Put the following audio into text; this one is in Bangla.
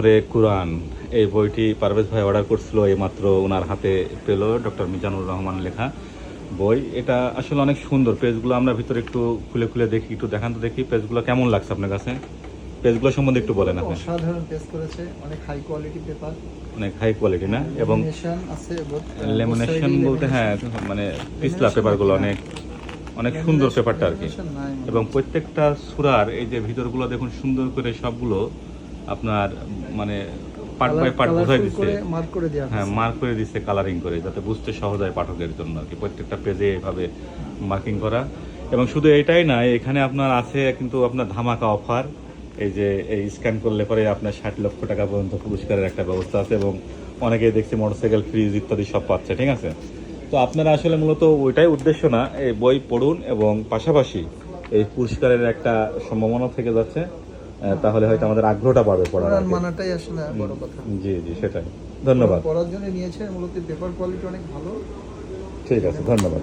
পরে কোরআন। এই বইটি পারভেজ ভাই অর্ডার করছিল এই মাত্র ওনার হাতে পেল ডক্টর মিজানুর রহমান লেখা বই। এটা আসলে অনেক সুন্দর। পেজগুলো আমরা ভিতরে একটু খুলে খুলে দেখি একটু দেখান তো দেখি পেজগুলো কেমন লাগছে আপনার কাছে। পেজগুলো সম্বন্ধে একটু বলেন আপনি। অসাধারণ পেস করেছে অনেক হাই কোয়ালিটি পেপার অনেক হাই কোয়ালিটি না? এবং আছে লেমিনেশন বলতে হ্যাঁ মানে পিছলা পেপারগুলো অনেক অনেক সুন্দর পেপারটা আর কি। এবং প্রত্যেকটা সুরার এই যে ভিতরগুলো দেখুন সুন্দর করে সবগুলো আপনার মানে পার্ট বাই পার্ট বোঝাই দিচ্ছে মার্ক করে দেওয়া হ্যাঁ মার্ক করে দিচ্ছে কালারিং করে যাতে বুঝতে সহজ হয় পাঠকের জন্য আর কি। প্রত্যেকটা পেজে এইভাবে মার্কিং করা। এবং শুধু এটাই না এখানে আপনার আছে কিন্তু আপনার ধামাকা অফার এই যে এই স্ক্যান করলে পরে আপনার ষাট লক্ষ টাকা পর্যন্ত পুরস্কারের একটা ব্যবস্থা আছে এবং অনেকে দেখছি মোটরসাইকেল ফ্রিজ ইত্যাদি সব পাচ্ছে ঠিক আছে? তো আপনারা আসলে মূলত ওইটাই উদ্দেশ্য না এই বই পড়ুন এবং পাশাপাশি এই পুরস্কারের একটা সম্ভাবনা থেকে যাচ্ছে। তাহলে হয়তো আমাদের আগ্রহটা বাড়বে পড়ার মানাটাই আসলে বড় কথা। জি জি সেটাই। ধন্যবাদ। পড়ার জন্য নিয়েছে মূলত পেপার কোয়ালিটি অনেক ভালো। ঠিক আছে ধন্যবাদ।